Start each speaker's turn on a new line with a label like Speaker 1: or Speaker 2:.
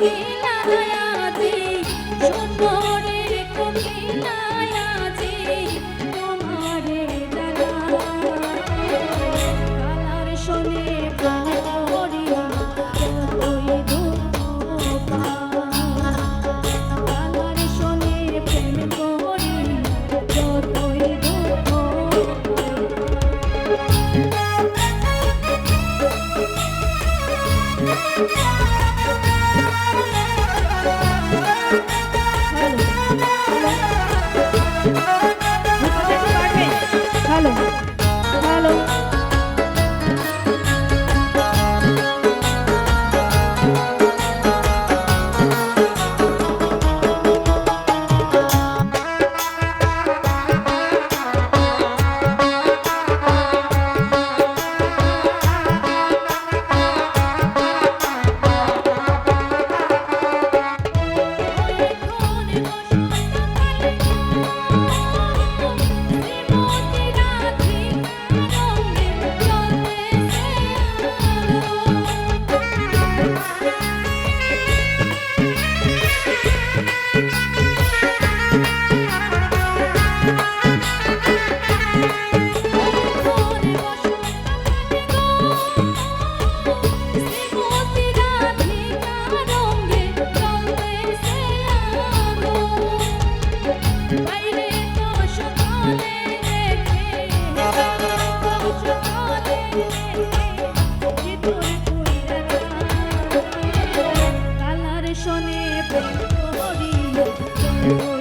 Speaker 1: কোকিলায়াজি সুন্দরের কোকিলায়াজি Lần. প্রেম করি